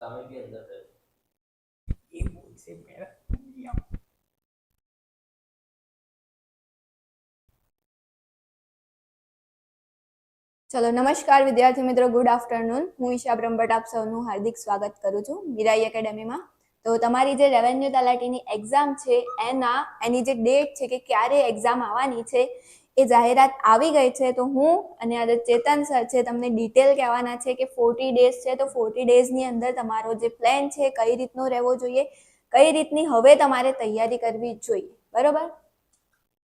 તમે બી અંદર રહેજો. એ બોલશે મેરા ચલો નમસ્કાર વિદ્યાર્થી મિત્રો ગુડ આફ્ટરનૂન હું ઈશા બ્રહ્મભટ્ટ આપ સૌનું હાર્દિક સ્વાગત કરું છું મીરાઈ એકેડેમીમાં. તો તમારી જે રેવન્યુ તલાટીની એક્ઝામ છે એના એની જે ડેટ છે કે ક્યારે એક્ઝામ આવવાની છે એ જાહેરાત આવી ગઈ છે, તો હું અને આજે ચેતન સર છે, તમને ડિટેલ કહેવાના છે કે ફોર્ટી ડેઝ છે, તો ફોર્ટી ડેઝની અંદર તમારો જે પ્લાન છે, કઈ રીતનો રહેવો જોઈએ, કઈ રીતની હવે તમારે તૈયારી કરવી જોઈએ. બરોબર?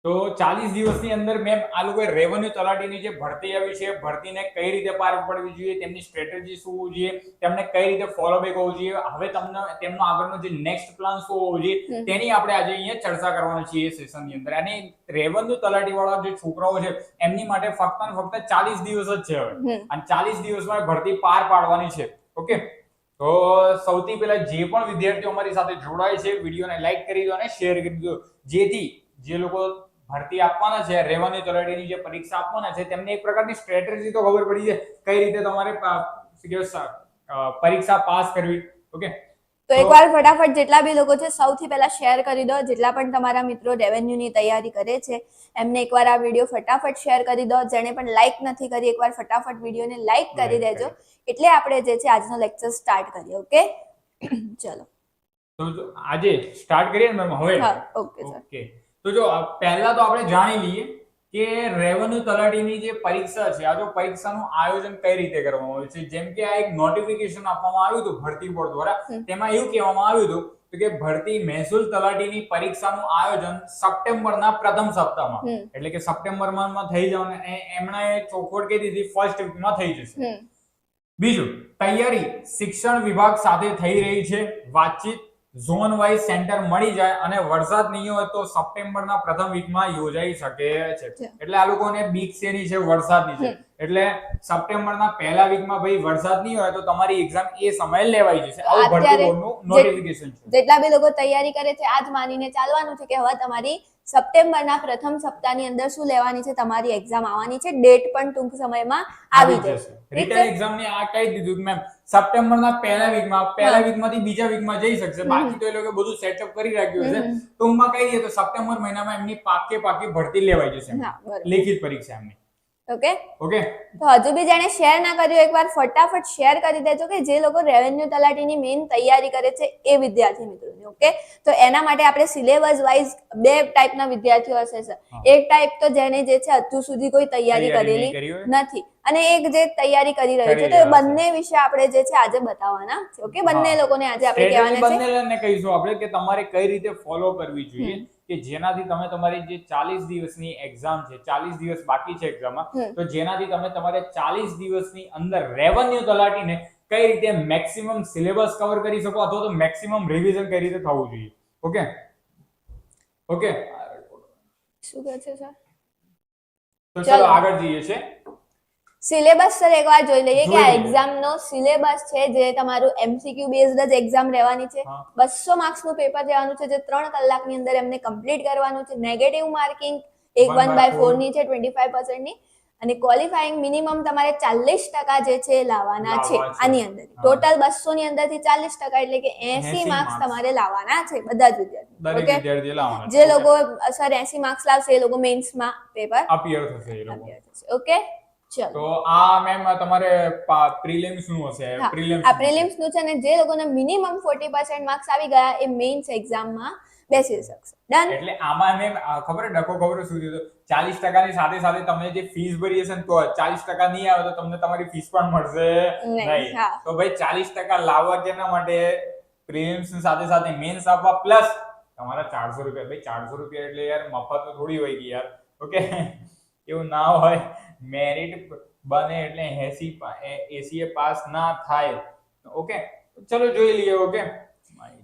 તો ચાલીસ દિવસની અંદર મેમ આ લોકોએ રેવન્યુ તલાટીની જે ભરતી આવી છે ભરતીને કઈ રીતે પાર પાડવી જોઈએ તેમની સ્ટ્રેટેજી શું હોવી જોઈએ તેમને કઈ રીતે ફોલોબેક હોવું જોઈએ હવે તમને તેમનો આગળનો જે નેક્સ્ટ પ્લાન શું હોવો જોઈએ તેની આપણે આજે અહીંયા ચર્ચા કરવાની છે એ સેશનની અંદર. અને રેવન્યુ તલાટી વાળા જે છોકરાઓ છે એમની માટે ફક્ત ને ફક્ત ચાલીસ દિવસ જ છે હવે. અને ચાલીસ દિવસમાં ભરતી પાર પાડવાની છે. ઓકે? તો સૌથી પહેલા જે પણ વિદ્યાર્થીઓ અમારી સાથે જોડાય છે વિડીયોને લાઈક કરી દો અને શેર કરી દો. જેથી જે લોકો ભરતી આપવાના છે રેવન્યુ તલાટીની જે પરીક્ષા આપવાના છે તેમને એક પ્રકારની સ્ટ્રેટેજી તો ખબર પડી જાય કઈ રીતે તમારે પરીક્ષા પાસ કરવી. ઓકે? તો એકવાર ફટાફટ જેટલા બી લોકો છે સૌથી પહેલા શેર કરી દો જેટલા પણ તમારા મિત્રો રેવન્યુની તૈયારી કરે છે એમને એકવાર આ વીડિયો ફટાફટ શેર કરી દો. જેણે પણ લાઈક નથી કરી એકવાર ફટાફટ વિડીયોને લાઈક કરી દેજો. એટલે આપણે જે છે આજનો લેક્ચર સ્ટાર્ટ કરીએ ઓકે? ચલો. તો આજે સ્ટાર્ટ કરીએ મેમ હવે? હા ઓકે સર ઓકે. તો જો પહેલા તો આપણે જાણી લઈએ કે રેવન્યુ તલાટીની જે પરીક્ષા છે આ જો પરીક્ષાનું આયોજન કઈ રીતે કરવામાં આવ્યું છે? જેમ કે આ એક નોટિફિકેશન આપવામાં આવ્યું હતું ભરતી બોર્ડ દ્વારા. તેમાં એવું કહેવામાં આવ્યું હતું કે ભરતી મહેસૂલ તલાટીની પરીક્ષાનું આયોજન સપ્ટેમ્બરના પ્રથમ સપ્તાહમાં. એટલે કે સપ્ટેમ્બરમાં થઈ જવાનું. એમણે ચોખવટ કહી દીધી ફર્સ્ટ વીકમાં થઈ જશે. બીજું તૈયારી શિક્ષણ વિભાગ સાથે થઈ રહી છે. વાતચીત ઝોન વાઇઝ સેન્ટર મળી જાય અને વરસાદ નહીં હોય તો સપ્ટેમ્બરના પ્રથમ વીકમાં યોજાઈ શકે છે. એટલે આ લોકોને બીક શેની છે વરસાદની છે. એટલે સપ્ટેમ્બરના પહેલા વીકમાં ભાઈ વરસાદ નહીં હોય તો તમારી એક્ઝામ એ સમયે લેવાઈ જશે. આવું ભરતી બોર્ડનું નોટિફિકેશન છે. જેટલા બી લોકો તૈયારી કરે છે આજ માનીને ચાલવાનું છે કે હવે તમારી સપ્ટેમ્બરના પ્રથમ સપ્તાહની અંદર શું લેવાની છે તમારી એક્ઝામ આવવાની છે ડેટ પણ ટૂંક સમયમાં આવી જશે. રિટર્ન એક્ઝામની આ કહી દીધું મેમ. સપ્ટેમ્બરના પહેલા વીકમાં પહેલા. વીકમાંથી બીજા વીકમાં જઈ શકશે. બાકી તો એ લોકો બધું સેટઅપ કરી રાખ્યું છે ટૂંકમાં કહી દઈએ તો સપ્ટેમ્બર મહિનામાં એમની પાકે પાકી ભરતી લેવાઈ જશે. લેખિત પરીક્ષા એમની. ઓકે ઓકે તો હજુ બી જેણે શેર ના કર્યું એકવાર ફટાફટ શેર કરી દેજો કે જે લોકો રેવન્યુ તલાટીની મેઇન તૈયારી કરે છે એ વિદ્યાર્થી મિત્રોને ઓકે તો એના માટે આપણે સિલેબસ વાઇઝ બે ટાઈપના વિદ્યાર્થીઓ હશે સર એક ટાઈપ તો જેને જે છે હજુ સુધી કોઈ તૈયારી કરેલી નથી. અને એક જે તૈયારી કરી રહ્યો છે તો એ બંને વિશે આપણે જે છે આજે બતાવવાના છે ઓકે બંને લોકોને આજે આપણે કહેવાના છે. બંનેને કહીશું આપણે કે તમારે કઈ રીતે ફોલો કરવી જોઈએ. કે જેનાથી તમે તમારી જે ચાલીસ દિવસની એક્ઝામ છે ચાલીસ દિવસ બાકી છે એક્ઝામમાં તો જેનાથી તમે તમારે ચાલીસ દિવસની અંદર રેવન્યુ તલાટીને કઈ રીતે મેક્સિમમ સિલેબસ કવર કરી શકો અથવા તો મેક્સિમમ રિવિઝન કઈ રીતે થવું જોઈએ. ઓકે ઓકે શું કહે છે સર તો ચાલો. આગળ જઈએ છે. સિલેબસ સર એકવાર જોઈ લઈએ કે આ એક્ઝામ નો સિલેબસ છે જે તમારું એમસીક્યુ બેઝડ જ એક્ઝામ રહેવાની છે. બસો માર્ક્સનું પેપર રહેવાનું છે જે ત્રણ કલાકની અંદર એમને કમ્પ્લીટ કરવાનું છે. નેગેટિવ માર્કિંગ એક વન બાય ફોરની છે ટ્વેન્ટી ફાઈવની. અને ક્વોલિફાઈંગ મિનિમમ તમારે ચાલીસ ટકા જે છે લાવવાના છે આની અંદર. ટોટલ બસો ની અંદરથી ચાલીસ ટકા એટલે કે એસી માર્ક્સ તમારે લાવવાના છે બધા જ વિદ્યાર્થી ઓકે. જે લોકો સર એસી માર્ક્સ લાવશે એ લોકો મેન્સમાં પેપર ઓકે તો આ મેમ તમારે પ્રિલિમ્સનું હશે પ્રિલિમ્સ આ પ્રિલિમ્સનું છે ને જે લોકોને મિનિમમ 40% માર્ક્સ આવી ગયા એ મેઇન્સ એક્ઝામમાં બેસી શકશે. ડન એટલે આમાં મેમ ખબર ડકો ખબર શું થયું ચાલીસ ટકાની સાથે સાથે તમે જે ફીસ ભરી હશે ને તો ચાલીસ ટકા નહીં આવે તો તમને તમારી ફીસ પણ મળશે. નહીં, તો ભાઈ ચાલીસ ટકા લાવવા કેના માટે? પ્રિલિમ્સની સાથે સાથે મેન્સ આપવા પ્લસ તમારા ચારસો રૂપિયા. ભાઈ ચારસો રૂપિયા એટલે યાર મફત થોડી હોય કે યાર. ઓકે એવું ના હોય. મેરિટ બને એટલે એસી એસીએ પાસ ના થાય. ઓકે? ચલો જોઈ લઈએ ઓકે?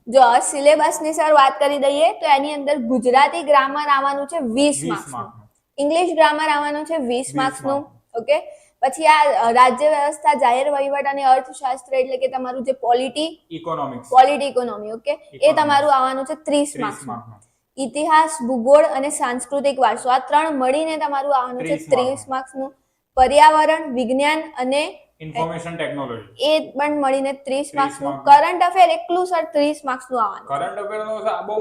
જો સિલેબસની સર વાત કરી દઈએ તો એની અંદર ગુજરાતી ગ્રામર આવવાનું છે 20 વીસ માર્ક્સ ઇંગ્લિશ ગ્રામર આવવાનું છે 20 વીસ માર્ક્સનું ઓકે? પછી આ રાજ્ય વ્યવસ્થા જાહેર વહીવટ અને અર્થશાસ્ત્ર એટલે કે તમારું જે polity economics polity economy okay? એ તમારું આવવાનું છે 30 ત્રીસ માર્ક્સ ઇતિહાસ ભૂગોળ અને સાંસ્કૃતિક વારસો. આ ત્રણ મળીને તમારું આવવાનું છે 30 ત્રીસ માર્ક્સનું. પર્યાવરણ વિજ્ઞાન અને ઇન્ફોર્મેશન ટેકનોલોજી એ પણ મળીને ત્રીસ 30 માર્ક્સનું. કરંટ અફેર એકલું સર ત્રીસ માર્ક્સનું આવવાનું. કરંટ અફેર નો બહુ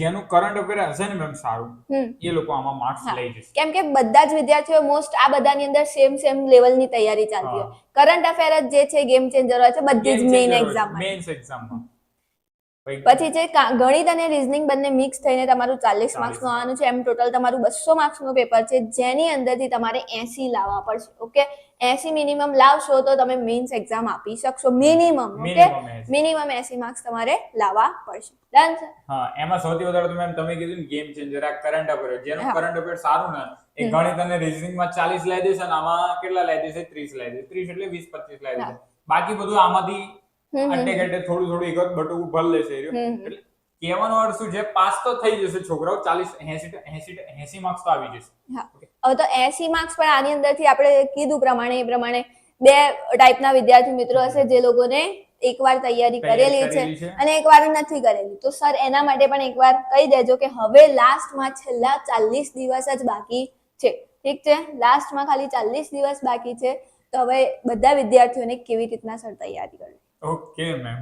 જેનું કરંટ અફેર હશે ને મેમ સારું એ લોકો આમાં માર્ક્સ. લઈ જશે. કેમ કે બધા જ વિદ્યાર્થીઓ મોસ્ટ આ બધાની અંદર સેમ સેમ લેવલની તૈયારી ચાલતી હોય. કરંટ અફેર જ જે છે ગેમ ચેન્જર હોય છે બધી જ મેઇન એક્ઝામ મેઇન્સ એક્ઝામમાં પછી જે ગણિત અને રીઝનિંગ બંને મિક્સ થઈને તમારું ચાલીસ 40 માર્ક્સનું આવવાનું છે. એમ ટોટલ તમારું બસો માર્ક્સનું પેપર છે. જેની અંદરથી તમારે એસી લાવવા પડશે ઓકે એસી મિનિમમ લાવશો તો તમે મેન્સ એક્ઝામ આપી શકશો. મિનિમમ ઓકે મિનિમમ એસી. માર્ક્સ તમારે લાવવા પડશે. ડન હા એમાં સૌથી વધારે તો મેમ તમે કીધું ગેમ ચેન્જર આ કરંટ અફેર જેનું કરંટ અફેર સારું ના એ ગણિત અને રીઝનિંગમાં 40 લાવી દેશે અને આમાં કેટલા લાવી દેશે? 30 લાવી દેશે. 30 એટલે 20 25 લાવી દેશે. બાકી બધું આમાંથી હમ હમ. થોડું થોડું એક જ બટું ભર લેશે. એટલે કહેવાનો અર્થ શું છે? પાસ તો થઈ જશે છોકરાઓ ચાલીસ એસી એસી એસી માર્ક્સ તો આવી જશે. હવે તો એસી માર્ક્સ પણ આની અંદરથી આપણે કીધું પ્રમાણે એ પ્રમાણે બે ટાઈપના વિદ્યાર્થી મિત્રો હશે જે લોકોને એકવાર તૈયારી તૈયારી કરેલી છે કરેલી છે. અને એકવાર નથી કરેલી. તો સર એના માટે પણ એકવાર કહી દેજો કે હવે લાસ્ટમાં છેલ્લા ચાલીસ દિવસ જ બાકી છે. ઠીક છે? લાસ્ટમાં ખાલી ચાલીસ દિવસ બાકી છે. તો હવે બધા વિદ્યાર્થીઓને કેવી રીતના સર તૈયારી કરવી? ઓકે મેમ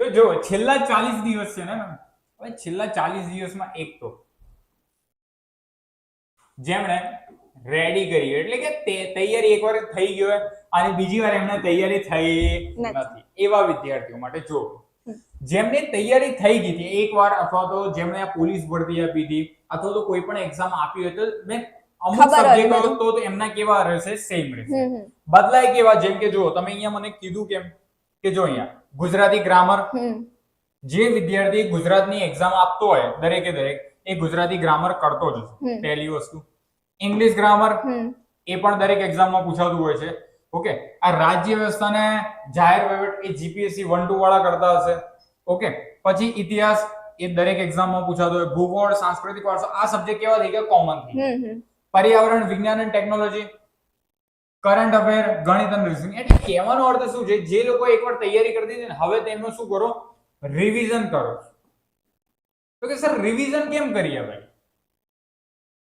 તો જો છેલ્લા 40 દિવસ છે ને મેમ હવે છેલ્લા 40 દિવસમાં એક તો. જેમણે રેડી કરી એટલે કે તૈયારી તૈયારી એકવાર થઈ ગયો અને બીજી વાર એમને તૈયારી થઈ નથી. નથી. એવા વિદ્યાર્થીઓ માટે જો. જેમને તૈયારી થઈ ગઈ હતી એકવાર અથવા તો જેમણે પોલીસ ભરતી આપી હતી અથવા તો કોઈ પણ એક્ઝામ આપી હોય તો મેં અમુક સબ્જેક્ટ તો એમના કેવા રહેશે સેમ રહેશે. બદલાય કેવા? જેમ કે જો તમે અહીંયા મને કીધું કેમ કે જો અહીંયા ગુજરાતી ગ્રામર જે વિદ્યાર્થી ગુજરાતની એક્ઝામ આપતો હોય દરેકે દરેક એ ગુજરાતી ગ્રામર કરતો જ હશે. પહેલી વસ્તુ. ઇંગ્લિશ ગ્રામર એ પણ દરેક એક્ઝામમાં પૂછાતું હોય છે. ઓકે? આ રાજ્ય વ્યવસ્થાને જાહેર વહીવટ એ જીપીએસસી વન ટુ વાળા કરતા હશે. ઓકે? પછી ઇતિહાસ એ દરેક એક્ઝામમાં પૂછાતો હોય. ભૂગોળ સાંસ્કૃતિક વારસો આ સબ્જેક્ટ કેવા થઈ ગયા? કોમન થઈ પર્યાવરણ વિજ્ઞાન અને ટેકનોલોજી કરંટ અફેર ગણિત અને રીઝનિંગ એટલે કહેવાનો અર્થ શું છે? જે લોકો એકવાર તૈયારી કરી દીધી ને હવે તેમનું શું કરો? રિવિઝન કરો. તો કે સર રિવિઝન કેમ કરીએ ભાઈ?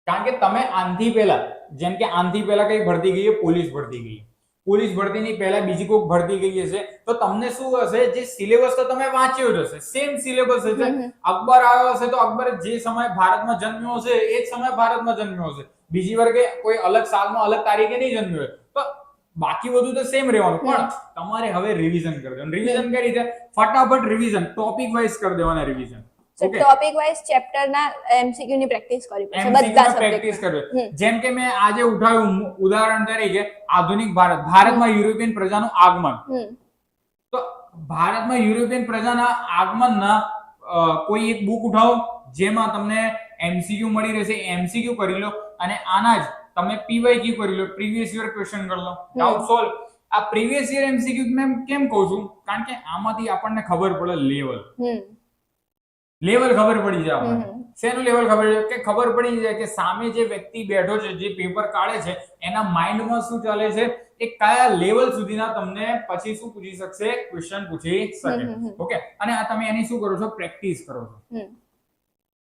કારણ કે તમે આનથી પહેલા જેમ કે આનથી પહેલા કઈ ભરતી ગઈ પોલીસ ભરતી ગઈ પોલીસ ભરતીની પહેલા બીજી કોઈક ભરતી ગઈ હશે તો તમને શું હશે? જે સિલેબસ તો તમે વાંચ્યો જ હશે. સેમ સિલેબસ હશે. અકબર આવ્યો હશે તો અકબર જે સમય ભારતમાં જન્મ્યો હશે એ જ સમય ભારતમાં જન્મ્યો હશે. બીજી વાર કે કોઈ અલગ સાલમાં અલગ તારીખે નહીં જન્મ્યો હોય. તો બાકી બધું તો સેમ રહેવાનું. પણ તમારે હવે રિવિઝન કરી દેવાનું. રિવિઝન કઈ રીતે ફટાફટ રિવિઝન ટોપિક વાઇઝ કરી દેવાના રિવિઝન ટોપિક વાઇઝ ચેપ્ટરના એમસીક્યુ ની પ્રેક્ટિસ કરવી પડશે બધા પ્રેક્ટિસ કરવી. જેમ કે મેં આજે ઉઠાવ્યું ઉદાહરણ તરીકે આધુનિક ભારત ભારતમાં યુરોપિયન પ્રજાનું આગમન. તો ભારતમાં યુરોપિયન પ્રજાના આગમનના કોઈ એક બુક ઉઠાવો જેમાં તમને એમસીક્યુ મળી રહેશે. એમસીક્યુ કરી લો. અને આના જ તમે પીવાયક્યુ કરી લો? પ્રીવિયસ યર ક્વેશ્ચન કરી લો. ડાઉટ સોલ્વ આ પ્રીવિયસ યર એમસીક્યુ મેં કેમ કહું છું? કારણ કે આમાંથી આપણને ખબર પડે લેવલ લેવલ ખબર પડી જાય આપણને. શેનું લેવલ ખબર છે? કે ખબર પડી જાય કે સામે જે વ્યક્તિ બેઠો છે જે પેપર કાઢે છે એના માઇન્ડમાં શું ચાલે છે? એ કયા લેવલ સુધીના તમને પછી શું પૂછી શકશે? ક્વેશ્ચન પૂછી શકે. ઓકે અને આ તમે એની શું કરો છો? પ્રેક્ટિસ કરો છો.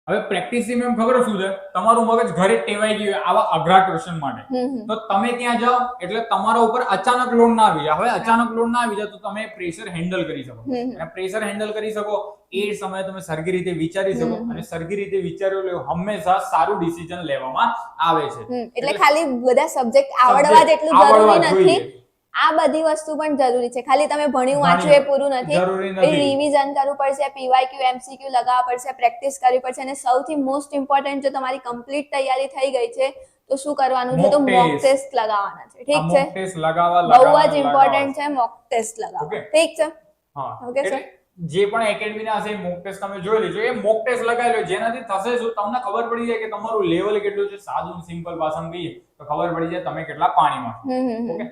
હવે પ્રેક્ટિસથી મેમ ખબર શું છે? તમારું મગજ ઘરે ટેવાઈ ગયું આવા અઘરા ક્વેશ્ચન માટે. તો તમે ત્યાં જાઓ એટલે તમારા ઉપર અચાનક લોડ ના આવી જાય. હવે અચાનક લોડ ના આવી જાય તો તમે પ્રેશર હેન્ડલ કરી શકો. અને પ્રેશર હેન્ડલ કરી શકો એ સમયે તમે સરખી રીતે વિચારી શકો અને સરખી રીતે વિચાર્યું લેવું હંમેશા સારું ડિસિઝન લેવામાં આવે છે. એટલે ખાલી બધા સબ્જેક્ટ આવડવા જ એટલું જરૂરી નથી. આ બધી વસ્તુ પણ જરૂરી છે. ખાલી તમે ભણ્યું વાંચ્યું એ પૂરું નથી. રિવિઝન કરવું પડશે પીવાયક્યુ એમસીક્યુ લગાવવા પડશે પ્રેક્ટિસ કરવી પડશે અને સૌથી મોસ્ટ ઇમ્પોર્ટન્ટ જો તમારી કમ્પ્લીટ તૈયારી થઈ ગઈ છે તો શું કરવાનું છે? તો મોક ટેસ્ટ લગાવવાના છે. ઠીક છે? લગાવવા બહુ જ ઇમ્પોર્ટન્ટ છે મોક ટેસ્ટ લગાવવા. ઠીક છે? હા. Okay, એટલે જે પણ એકેડમીના હશે મોક ટેસ્ટ તમે જોઈ લેજો. એ મોક ટેસ્ટ લગાવી લો. જેનાથી થશે શું? તમને ખબર પડી જાય કે તમારું લેવલ કેટલું છે. સાદું સિમ્પલ ભાષણ કહીએ તો ખબર પડી જાય તમે કેટલા પાણીમાં. ઓકે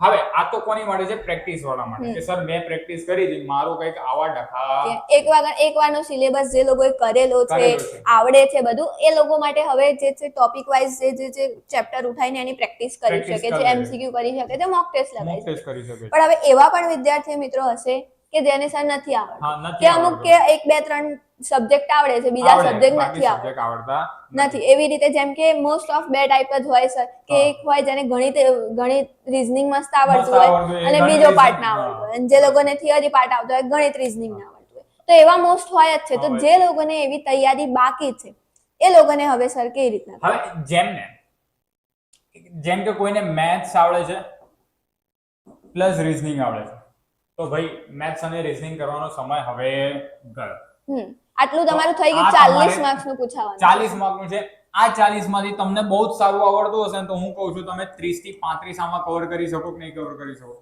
હવે આ તો કોની માટે છે? પ્રેક્ટિસ વાળા માટે. કે સર મેં પ્રેક્ટિસ કરી હતી મારું કંઈક આવા ડખા. એક વાર એક વારનો સિલેબસ જે લોકોએ કરેલો છે. આવડે છે બધું એ લોકો માટે હવે જે છે ટોપિક વાઇઝ જે જે જે ચેપ્ટર ઉઠાઈને એની પ્રેક્ટિસ કરી શકે છે એમસીક્યુ કરી શકે છે મોક ટેસ્ટ લગાવી શકે પણ હવે એવા પણ વિદ્યાર્થી મિત્રો હશે કે જેને સર નથી આવડતું. કે અમુક કે એક બે ત્રણ સબ્જેક્ટ આવડે છે બીજા સબ્જેક્ટ નથી આવડતા. નથી. એવી રીતે જેમ કે મોસ્ટ ઓફ બે ટાઈપ જ હોય સર. કે એક હોય જેને ગણિત ગણિત રીઝનિંગ મસ્ત આવડતું હોય અને બીજો પાર્ટ ના આવડતો હોય. અને જે લોકોને થિયરી પાર્ટ આવતો હોય ગણિત રીઝનિંગ ના આવડતું હોય. તો એવા મોસ્ટ હોય જ છે. તો જે લોકોને એવી તૈયારી બાકી છે એ લોકોને હવે સર કેવી રીતના હવે જેમને જેમ કે કોઈને મેથ્સ આવડે છે પ્લસ રીઝનિંગ આવડે છે. તો ભાઈ મેથ્સ અને રીઝનિંગ કરવાનો સમય હવે ગયો. આટલું તમારું થઈ ગયું ચાલીસ માર્ક્સનું પૂછાવાનું. ચાલીસ માર્કનું છે. આ ચાલીસમાંથી તમને બહુ જ સારું આવડતું હશે તો હું કહું છું તમે ત્રીસથી પાંત્રીસ આમાં કવર કરી શકો કે નહીં કવર કરી શકો?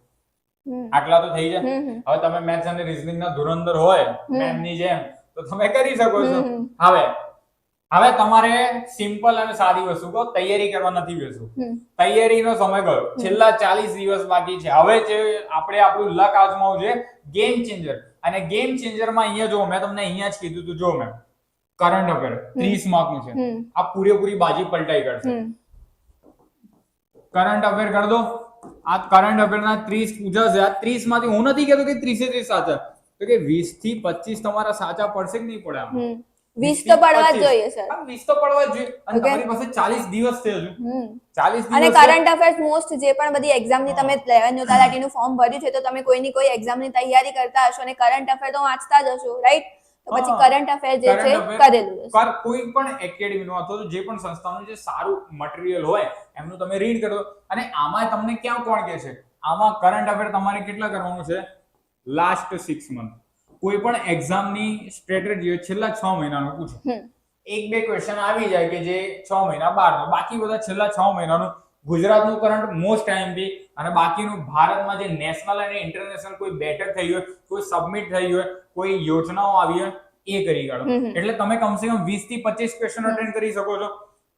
આટલા તો થઈ જાય. હવે તમે મેથ્સ અને રીઝનિંગ ના ધુરંદર હોય મેમની જેમ તો તમે કરી શકો છો. હવે હવે તમારે સિમ્પલ અને સાદી વસ્તુ કહો તૈયારી કરવા નથી બેસવું. તૈયારીનો સમય ગયો. છેલ્લા ચાલીસ દિવસ બાકી છે. હવે જે આપણે આપણું લક આજમાવું છે ગેમ ચેન્જર અને ગેમ ચેન્જરમાં અહીંયા જો મેં તમને અહીંયા જ કીધું તું જો મેં. કરંટ અફેર ત્રીસ માર્કનું છે. આ પૂરેપૂરી બાજી પલટાઈ કરશે કરંટ અફેર કરી દો. આ કરંટ અફેર ના ત્રીસ પૂછાશે આ ત્રીસમાંથી હું નથી કહેતો કે ત્રીસે ત્રીસ સાચા. તો કે વીસથી પચીસ તમારા સાચા પડશે કે નહીં પડે આમાં? હમ વીસ તો પડવા જ જોઈએ સર. આ વીસ તો પડવા જ જોઈએ. અને તમારી પાસે ચાલીસ દિવસ છે હજુ. હમ. ચાલીસ અને કરંટ અફેર્સ મોસ્ટ જે પણ બધી એક્ઝામની તમે રેવન્યુ તલાટીનું ફોર્મ ભર્યું છે તો તમે કોઈની કોઈ એક્ઝામની તૈયારી કરતા હશો અને કરંટ અફેર તો વાંચતા જ હશો રાઈટ તો પછી કરંટ અફેર જે છે કરેલું પર કોઈ પણ એકેડેમી નું અથવા જે પણ સંસ્થાનું જે સારું મટીરિયલ હોય એમનું તમે રીડ કરો. અને આમાં તમને ક્યાં કોણ કહે છે? આમાં કરંટ અફેર તમારે કેટલા કરવાનું છે? લાસ્ટ સિક્સ મંથ કોઈ પણ એક્ઝામની સ્ટ્રેટેજી છેલ્લા છ મહિનાનું પૂછો. એક બે ક્વેશ્ચન આવી જાય કે જે છ મહિના બારનો બાકી બધા છેલ્લા છ મહિનાનું ગુજરાતનું કરંટ મોસ્ટ બી અને બાકીનું ભારતમાં જે નેશનલ અને ઇન્ટરનેશનલ કોઈ બેઠક થઈ હોય કોઈ સબમિટ થઈ હોય કોઈ યોજનાઓ આવી હોય એ કરી કાઢો. એટલે તમે કમસે કમ વીસથી 25 ક્વેશ્ચન અટેન્ડ કરી શકો છો.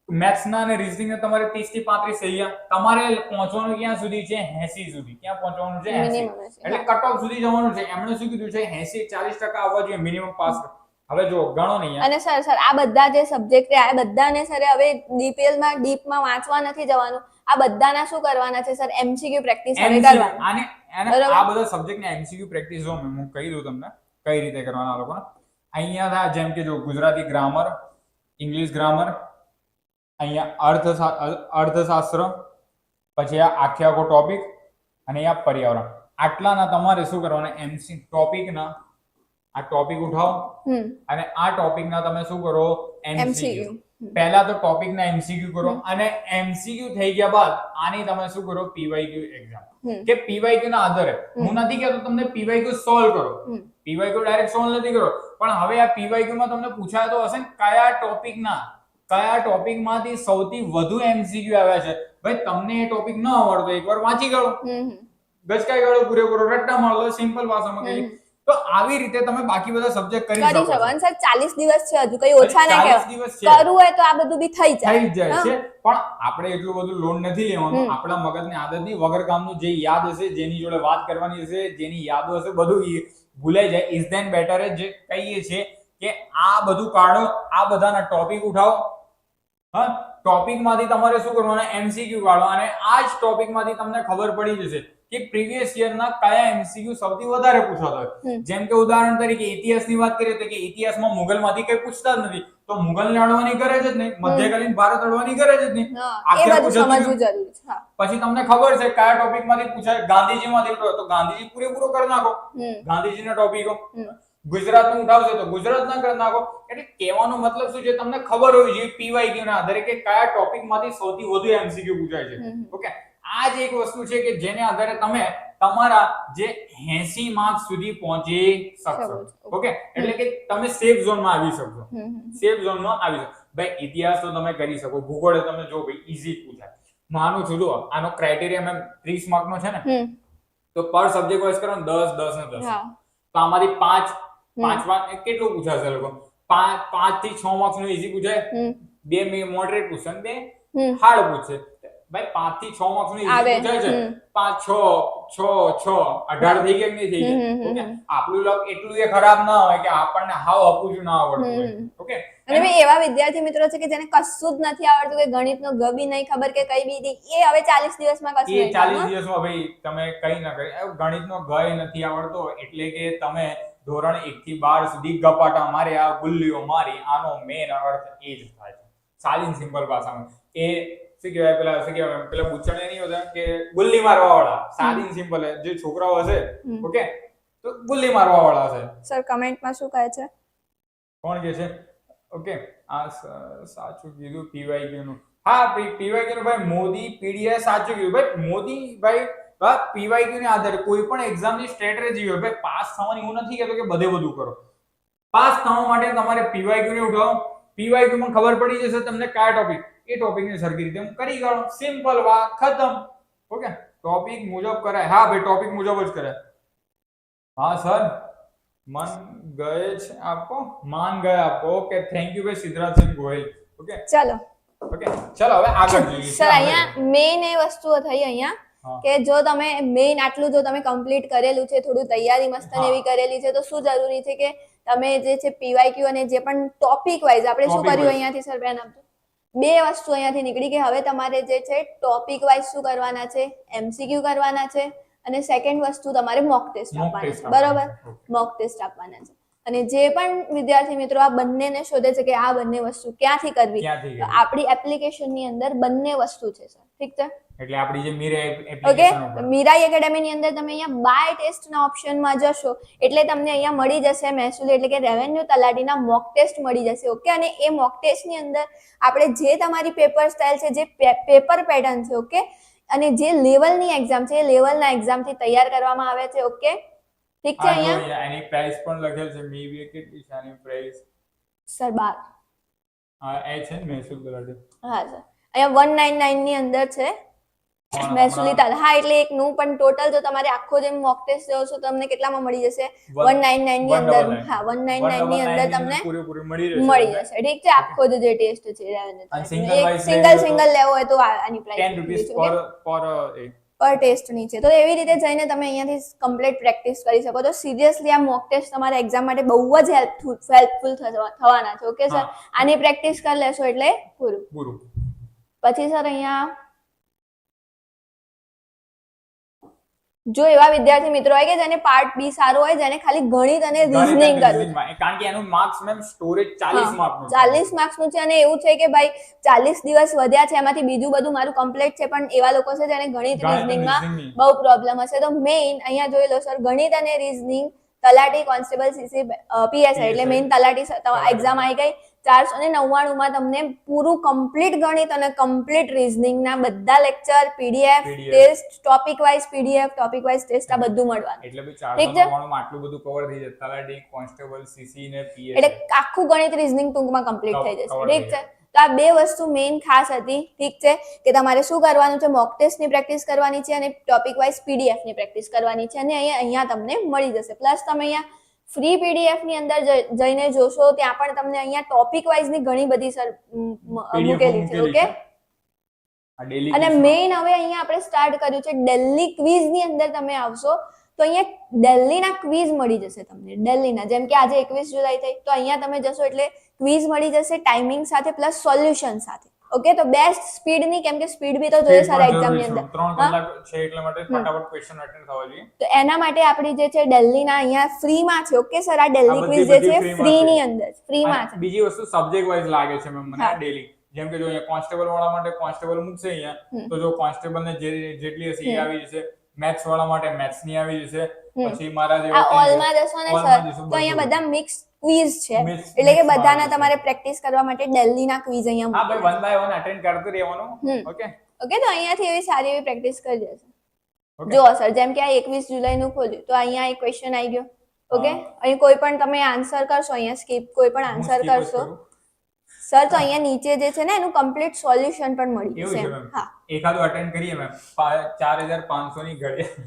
મેથ્સ ના અને રીઝનિંગ તમારે 30 થી 35 થઈ ગયા. તમારે પહોંચવાનું ક્યાં સુધી છે? 80 સુધી. ક્યાં પહોંચવાનું છે? 80 એટલે કટ ઓફ સુધી જવાનું છે. એમણે શું કીધું છે? 80 40 ટકા આવવા જોઈએ. મિનિમમ પાસ હવે જો ગણો નહીં અને સર સર આ બધા જે સબ્જેક્ટ રહ્યા બધાને સર હવે ડીપીએલમાં ડીપમાં વાંચવા નથી જવાનું. આ બધાના શું કરવાના છે સર એમસીક્યુ પ્રેક્ટિસ હવે કરવાની. આને આ બધા સબ્જેક્ટ ને એમસીક્યુ પ્રેક્ટિસ જો હું કહી દઉં તમને કઈ રીતે કરવાના આ લોકોને. અહીંયા જેમ કે જો ગુજરાતી ગ્રામર ઇંગ્લિશ ગ્રામર અહીંયા અર્થ અર્થશાસ્ત્ર પછી આ આખે આખો ટોપિક અને અહીંયા પર્યાવરણ. આટલાના તમારે શું કરવાના? એમસી ટોપિકના આ ટોપિક ઉઠાવો. અને આ ટોપિકના તમે શું કરો? એમસીક્યુ પહેલા તો ટોપિકના એમસીક્યુ કરો અને એમસીક્યુ થઈ ગયા બાદ આની તમે શું કરો? પીવાયક્યુ એક્ઝામ કે પીવાયક્યુ ના આધારે. હું નથી કહેતો તમને પીવાયક્યુ સોલ્વ કરો. પીવાયક્યુ ડાયરેક્ટ સોલ્વ નથી કરો. પણ હવે આ પીવાયક્યુ માં તમને પૂછાય તો હશે ને કયા ટોપિક ના કયા ટોપિકમાંથી સૌથી વધુ એમસીક્યુ આવ્યા છે? ભાઈ તમને એ ટોપિક ન આવડતો એકવાર વાંચી ગયો ગચકાઈ ગયો પૂરેપૂરો રટ્ટા મારલો સિમ્પલ ભાષામાં કહી તો આવી રીતે તમે બાકી બધા સબ્જેક્ટ કરી શકો છો. સર ચાલીસ દિવસ છે હજુ કઈ ઓછા ના 40 કહેવાય. કરવું હોય તો આ બધું બી થઈ જાય. થઈ જાય છે. પણ આપણે એટલું બધું લોડ નથી લેવાનું. આપણા મગજની આદત નહીં વગર કામનું જે યાદ હશે જેની જોડે વાત કરવાની હશે જેની યાદો હશે બધું ભૂલાઈ જાય. ઇઝ ધેન બેટર જે કહીએ છીએ કે આ બધું કાઢો આ બધાના ટોપિક ઉઠાવો. હા ટોપિકમાંથી તમારે શું કરવાનું એમસીક્યુ કાઢો અને આ જ ટોપિકમાંથી તમને ખબર પડી જશે કે પ્રીવિયસ યર ના કયા એમસીક્યુ સૌથી વધારે પૂછાતા હોય. જેમ કે ઉદાહરણ તરીકે ઇતિહાસની વાત કરીએ તો કે ઇતિહાસમાં મુગલમાંથી કઈ પૂછતા જ નથી. તો મુગલને અડવાની કરે જ નહીં મધ્યકાલીન ભારત અડવાની કરે જ નહીં. છે પછી તમને ખબર છે કયા ટોપિકમાંથી પૂછાય? ગાંધીજી માંથી તો ગાંધીજી પૂરેપૂરો કરી નાખો. ગાંધીજી ગાંધીજીના ટોપિકો. ગુજરાતનું ઉઠાવશે તો ગુજરાતના કરી નાખો. એટલે કહેવાનો મતલબ શું છે? તમને ખબર હોવી જોઈએ પીવાયક્યુ ના આધારે કે કયા ટોપિકમાંથી સૌથી વધુ એમસીક્યુ પૂછાય છે. ઓકે? આ જ એક વસ્તુ છે કે જેને આધારે તમે તમારા જે 80 માર્ક સુધી પહોંચી શકશો. ઓકે. એટલે કે તમે સેફ ઝોનમાં આવી હમ. સેફ ઝોનમાં આવી શકો. ભાઈ ઇતિહાસ તો તમે કરી શકો. ભૂગોળ તમે જો ભાઈ ઈઝી પૂછાય. માનું છું જો આનો ક્રાઇટેરિયા મેમ 30 માર્ક નો છે ને. તો પર સબ્જેક્ટ વાઇઝ કરો દસ 10 10 ને 10 તો આમાંથી પાંચ. પાંચ પાંચ કેટલું પૂછાશે લોકો? પાંચ પાંચથી છ માર્ક્સનું ઈઝી પૂછાય? બે મોડરેટ પૂછશે બે? હાર્ડ પૂછશે. ભાઈ પાંચથી છ માર્ક્સનું ઈઝી પૂછાય છે? પાંચ છ છ છ અઢાર થઈ ગયા નહીં થઈ ગયા? આપણું લક એટલું એ ખરાબ ના હોય કે આપણને હાવ અપૂજું ના આવડતું ઓકે? અને મેં એવા વિદ્યાર્થી મિત્રો છે કે જેને કશું જ નથી આવડતું કે ગણિતનો ગ બી નહીં ખબર કે કઈ બી એ હવે ચાલીસ દિવસમાં કશું એ નહીં ચાલીસ કરવાનું. દિવસમાં ભાઈ તમે કઈ ના કરી ગણિતનો ગય નથી આવડતો એટલે કે તમે ધોરણ એક થી બાર સુધી ગપાટા માર્યા ગુલ્લીઓ મારી આનો મેન અર્થ એ જ થાય છે. સાદી સિમ્પલ ભાષામાં. એ શું કહેવાય પેલા શું કહેવાય? પેલા બુચણિયા નહીં હોતા? કે ગુલ્લી મારવા વાળા સાદી સિમ્પલ જે છોકરાઓ હશે ઓકે? તો ગુલ્લી મારવા વાળા હશે સર કમેન્ટમાં શું કહે છે? કોણ કહે છે? ઓકે. આ સાચું કીધું પીવાયનું હા પીવાયનું ભાઈ મોદી પીડીએ સાચું કીધું. ભાઈ મોદી ભાઈ પીવાય ને આધારે? કોઈ પણ એક્ઝામની સ્ટ્રેટેજી હોય ભાઈ પાસ થવાની હું નથી કહેતો કે બધે બધું કરો. પાસ થવા માટે તમારે પીવાયક્યુ ને ઉઠાવો? પીવાયમાં ખબર પડી જશે તમને કયા ટોપિક એ ટોપિકની સરખી રીતે હું કરી ગયો સિમ્પલ વાત ખતમ. ઓકે? ટોપિક મુજબ કરાય. હા ભાઈ ટોપિક મુજબ જ કરાય. હા સર મન ગયે છે આપકો? માન ગયા આપકો. ઓકે થેન્ક યુ ભાઈ સિદ્ધરાજસિંહ ગોહિલ. ઓકે? ચલો. ઓકે ચલો હવે આગળ જોઈએ. સર અહીંયા મેઈન એ વસ્તુઓ થઈ અહીંયા. કે જો તમે મેઇન આટલું જો તમે કમ્પ્લીટ કરેલું છે થોડું તૈયારી મસ્ત એવી કરેલી છે તો શું જરૂરી છે કે તમે જે છે પીવાયક્યુ અને જે પણ ટોપિક વાઇઝ આપણે શું કર્યું અહીંયાથી સર બેન આપજો બે વસ્તુ અહીંયાથી નીકળી કે હવે તમારે જે છે ટોપિક વાઇઝ શું કરવાના છે એમસીક્યુ કરવાના છે અને સેકન્ડ વસ્તુ તમારે મોક ટેસ્ટ આપવાના છે. બરોબર? મોક ટેસ્ટ આપવાના છે. અને જે પણ વિદ્યાર્થી મિત્રો આ બંનેને શોધે છે કે આ બંને વસ્તુ ક્યાંથી કરવી? તો આપણી એપ્લિકેશનની અંદર બંને વસ્તુ છે સર ઠીક છે? એટલે આપણી જે મીરા ઓકે એપ્લિકેશન એકેડેમીની મીરાઈ એકેડેમી ની અંદર તમે અહીંયા બાય ટેસ્ટ ના ઓપ્શનમાં જશો એટલે તમને અહીંયા મળી જશે મહેસૂલ એટલે કે રેવન્યુ તલાટીના મોક ટેસ્ટ મળી જશે ઓકે અને એ મોક ટેસ્ટની અંદર આપણે જે તમારી પેપર સ્ટાઇલ છે જે પેપર પેટર્ન છે ઓકે અને જે લેવલની એક્ઝામ છે એ લેવલના એક્ઝામથી તૈયાર કરવામાં આવે છે ઓકે ઠીક છે અહીંયા? એની પ્રાઇસ પણ લખેલ છે મી વી કેટલી છે આની પ્રાઇસ સર બાર. હા એ છે મહેસૂલ તલાટી. હા સર અહીંયા વન નાઇન નાઇનની અંદર છે. મહેસૂલી તાલ હા. એટલે એક નું પણ ટોટલ જો તમારે આખો જેમ મોક ટેસ્ટ છો તો તમને કેટલામાં મળી જશે? one- વન નાઇન નાઇનની અંદર હા વન નાઇન નાઇનની અંદર તમને પૂરેપૂરી મળી જશે. ઠીક છે આખો જે ટેસ્ટ છે એક સિંગલ સિંગલ લેવો હોય તો આની આની 10 રૂપિયા પ્રાઇસ પર પર એ. પર ટેસ્ટની છે. તો એવી રીતે જઈને તમે અહીંયાથી કમ્પ્લીટ પ્રેક્ટિસ કરી શકો. તો સિરિયસલી આ મોક ટેસ્ટ તમારા એક્ઝામ માટે બહુ જ હેલ્પફુલ હેલ્પફુલ થવાના છે ઓકે સર આની પ્રેક્ટિસ કરી લેશો એટલે પૂરું. પૂરું. પછી સર અહીંયા જો એવા વિદ્યાર્થી મિત્રો હોય કે જેને પાર્ટ બી સારો હોય જેને ખાલી ગણિત અને રીઝનિંગ કરવું કારણ કે એનું માર્ક્સ મેમ સ્ટોરેજ 40 માર્કનું છે. ચાલીસ માર્ક્સનું છે અને એવું છે કે ભાઈ ચાલીસ દિવસ વધ્યા છે એમાંથી બીજું બધું મારું કમ્પ્લીટ છે પણ એવા લોકો છે જેને ગણિત ગણિત રીઝનિંગમાં બહુ પ્રોબ્લેમ હશે. તો મેઇન અહીંયા જોઈ લો સર ગણિત અને રીઝનિંગ તલાટી કોન્સ્ટેબલ સીસી પીએસઆઈ એટલે મેઇન તલાટી એક્ઝામ આવી ગઈ. ચારસો ને નવ્વાણું તમને પૂરું કમ્પ્લીટ ગણિત અને કમ્પ્લીટ રીઝનિંગ ના બધા lecture PDF test topic wise PDF topic wise test આ બધું મળવાનું. એટલે ઠીક છે? આટલું બધું કવર થઈ જતા કોન્સ્ટેબલ સીસી ને પીએસ એટલે આખું ગણિત રીઝનિંગ ટૂંકમાં કમ્પ્લીટ થઈ જશે. ઠીક છે? તો આ બે વસ્તુ મેઇન ખાસ હતી ઠીક છે? કે તમારે શું કરવાનું છે? મોક ટેસ્ટની પ્રેક્ટિસ કરવાની છે અને ટોપિક વાઇઝ પીડીએફની પ્રેક્ટિસ કરવાની છે અને અહીંયા અહીંયા તમને મળી જશે. પ્લસ તમે અહીંયા ફ્રી પીડીએફની અંદર જઈને જોશો ત્યાં પણ તમને અહીંયા ટોપિક વાઇઝની ઘણી બધી સર મૂકેલી છે ઓકે અને મેઇન હવે અહીંયા આપણે સ્ટાર્ટ કર્યું છે દિલ્હી ક્વિઝની અંદર તમે આવશો તો અહીંયા દિલ્હીના ક્વિઝ મળી જશે તમને દિલ્હીના જેમ કે આજે એકવીસ જુલાઈ થઈ તો અહીંયા તમે જશો એટલે ક્વિઝ મળી જશે ટાઈમિંગ સાથે પ્લસ સોલ્યુશન સાથે. ઓકે તો બેસ્ટ સ્પીડની કેમ કે સ્પીડ બી તો જોઈએ સારા એક્ઝામની અંદર. 3 કલાક છે એટલે માટે ફટાફટ ક્વેશ્ચન અટેન્ડ થવા જોઈએ. તો એના માટે આપણી જે છે દિલ્હીના અહીંયા ફ્રીમાં છે. ઓકે સર આ દિલ્હી ક્વિઝ જે છે ફ્રી ની અંદર ફ્રી માં છે. બીજી વસ્તુ સબ્જેક્ટ વાઇઝ લાગે છે મેમ મને ડેલી જેમ કે જો અહીંયા કોન્સ્ટેબલ વાળા માટે કોન્સ્ટેબલ મૂકશે અહીંયા તો જો કોન્સ્ટેબલ ને જેટલી હશે એ આવી જશે. મેથ્સ વાળા માટે મેથ્સની આવી જશે. પછી મારા આ ઓલમાં જશો ને સર તો અહીંયા બધા. મિક્સ ક્વિઝ છે. એટલે કે બધાના તમારે પ્રેક્ટિસ કરવા માટે દિલ્હીના ક્વિઝ અહીંયા હા ભાઈ વન બાય વન અટેન્ડ કરતું રહેવાનું. ઓકે ઓકે તો અહીંયાથી એવી સારી એવી પ્રેક્ટિસ કરી દેશે. જો સર જેમ કે આ એકવીસ જુલાઈ નું ખોલ્યું તો અહીંયા એક ક્વેશ્ચન આવી ગયો. ઓકે. અહીં કોઈ પણ તમે આન્સર કરશો અહીંયા સ્કીપ કોઈ પણ આન્સર કરશો. સર તો અહીંયા નીચે જે છે ને એનું કમ્પ્લીટ સોલ્યુશન પણ મળી જશે. હા. એકાદું અટેન્ડ કરીએ મેમ ચાર હજાર પાંચસો ની ઘડિયાળ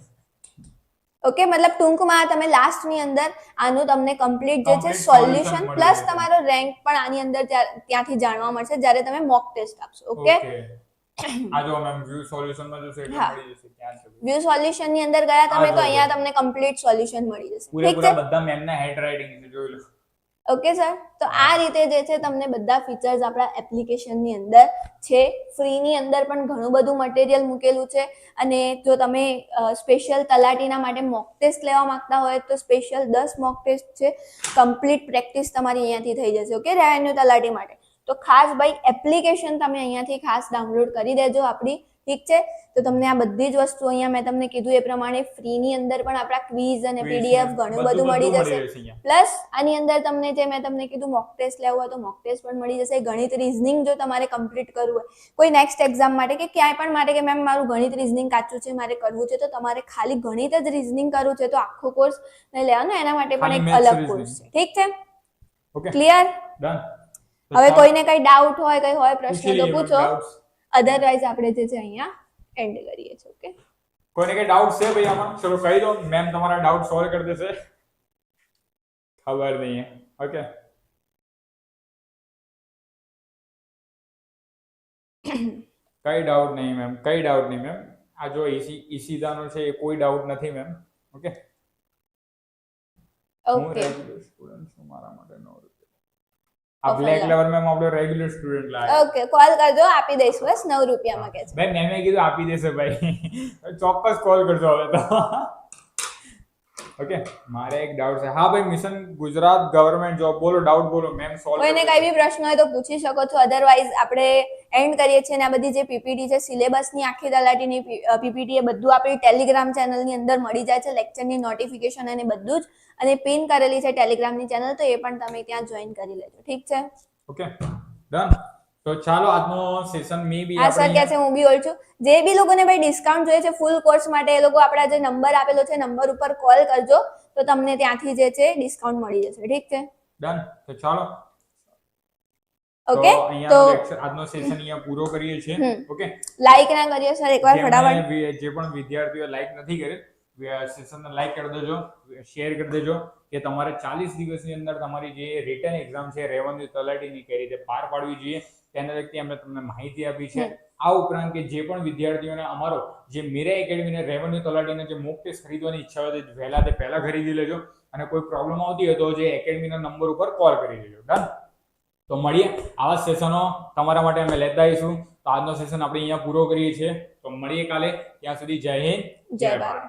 ઓકે મતલબ ટૂંકમાં તમે લાસ્ટની અંદર આનું તમને કમ્પ્લીટ જે છે સોલ્યુશન પ્લસ તમારો રેન્ક પણ આની અંદર ત્યાંથી જાણવા મળશે જ્યારે તમે મોક ટેસ્ટ આપશો ઓકે આ જો મેમ વ્યૂ સોલ્યુશનમાં જશે એટલે હા. મળી જશે ક્યાં વ્યૂ સોલ્યુશનની અંદર ગયા તમે તો અહીંયા તમને કમ્પ્લીટ સોલ્યુશન મળી જશે. ઠીક છે? બધા મેમના હેન્ડ રાઇટિંગ જોઈ લો. ઓકે સર તો આ રીતે જે છે તમને બધા ફીચર્સ આપણા એપ્લિકેશનની અંદર છે. ફ્રીની અંદર પણ ઘણું બધું મટીરિયલ મૂકેલું છે. અને જો તમે સ્પેશિયલ તલાટીના માટે મોક ટેસ્ટ લેવા માંગતા હોય તો સ્પેશિયલ દસ મોક ટેસ્ટ છે. કમ્પ્લીટ પ્રેક્ટિસ તમારી અહીંયાથી થઈ જશે ઓકે રેવન્યુ તલાટી માટે. તો ખાસ ભાઈ એપ્લિકેશન તમે અહીંયાથી ખાસ ડાઉનલોડ કરી દેજો આપણી ઠીક છે? તો તમને આ બધી જ વસ્તુ અહીંયા મેં તમને કીધું એ પ્રમાણે ફ્રીની અંદર પણ આપણા ક્વિઝ અને પીડીએફ ઘણું બધું મળી જશે. પ્લસ આની અંદર તમને જે મેં તમને કીધું મોક ટેસ્ટ લેવું હોય તો મોક ટેસ્ટ પણ મળી જશે. ગણિત રીઝનિંગ જો તમારે કમ્પ્લીટ કરવું હોય. કોઈ નેક્સ્ટ એક્ઝામ માટે કે ક્યાંય પણ માટે કે મેમ મારું ગણિત રીઝનિંગ કાચું છે મારે કરવું છે તો તમારે ખાલી ગણિત જ રીઝનિંગ કરવું છે તો આખો કોર્સ લેવાનો એના માટે પણ એક અલગ કોર્સ છે. ઠીક છે? ક્લિયર હવે કોઈને કઈ ડાઉટ હોય કઈ હોય પ્રશ્ન તો પૂછો. અધરવાઇઝ આપણે જે છે અહીંયા એન્ડ કરીએ છીએ ઓકે કોઈને કઈ ડાઉટ છે ભાઈ આમાં? ચલો કહી દો. મેમ તમારા ડાઉટ સોલ્વ કરી દેશે. ખબર નહીં. ઓકે કઈ ડાઉટ નહીં મેમ કઈ ડાઉટ નહીં મેમ આ જો ઈસી ઈસીદાનો છે એ કોઈ ડાઉટ નથી મેમ ઓકે ઓકે સ્ટુડન્ટ મારા માટે નો આ બ્લેક લેવલ મેમ આપણો રેગ્યુલર સ્ટુડન્ટ લાગે. ઓકે કોલ કરજો આપી દઈશ બસ નવ રૂપિયામાં કે છે. બેન મેમે કીધું આપી દેશે ભાઈ. ચોક્કસ કોલ કરજો હવે તો. ઓકે મારે એક ડાઉટ છે. હા ભાઈ મિશન ગુજરાત ગવર્મેન્ટ જોબ બોલો ડાઉટ બોલો. મેમ સોલ્વ કોઈને કઈ બી પ્રશ્ન હોય તો પૂછી શકો છો. અધરવાઇઝ આપણે એન્ડ કરીએ છીએ અને આ બધી જે પીપીટી છે સિલેબસની આખી તલાટીની પીપીટી એ બધું આપણી ટેલિગ્રામ ચેનલની અંદર મળી જાય છે. લેક્ચરની નોટિફિકેશન અને બધું જ. અને પિન કરેલી છે ટેલિગ્રામની ચેનલ તો એ પણ તમે ત્યાં જોઈન કરી લેજો. ઠીક છે? ઓકે. ડન. તો ચાલો આજનો સેશન મે બી હા સર કે છે હું બી ઓળ છું. જે બી લોકોને ભાઈ ડિસ્કાઉન્ટ જોઈએ છે ફૂલ કોર્સ માટે એ લોકો આપણા જે નંબર આપેલો છે નંબર ઉપર કોલ કરજો તો તમને ત્યાંથી જે છે ડિસ્કાઉન્ટ મળી જશે. ઠીક છે? ડન. તો ચાલો. ઓકે? તો આજનો સેશન અહીંયા પૂરો કરીએ છીએ. ઓકે? લાઈક ના કરીએ સર એકવાર ફટાફટ. જે પણ વિદ્યાર્થીઓ લાઈક નથી કરેલ સેશનને લાઈક કરી દેજો શેર કરી દેજો કે તમારે ચાલીસ દિવસની અંદર તમારી જે રિટર્ન એક્ઝામ છે રેવન્યુ તલાટીની કઈ રીતે પાર પાડવી જોઈએ. તેને લગતી અમે તમને માહિતી આપી છે. આ ઉપરાંત કે જે પણ વિદ્યાર્થીઓને અમારો જે મીરા એકેડમીને રેવન્યુ તલાટીને જે મોક ટેસ્ટ ખરીદવાની ઈચ્છા હોય તો વહેલા તે પહેલા ખરીદી લેજો અને કોઈ પ્રોબ્લેમ આવતી હોય તો જે એકેડમીના નંબર ઉપર કોલ કરી લેજો ડન તો મળીએ આવા સેશનો તમારા માટે અમે લેતા આવીશું. તો આજનો સેશન આપણે અહીંયા પૂરો કરીએ છીએ. તો મળીએ કાલે. ત્યાં સુધી જય હિન્દ જય ભારત.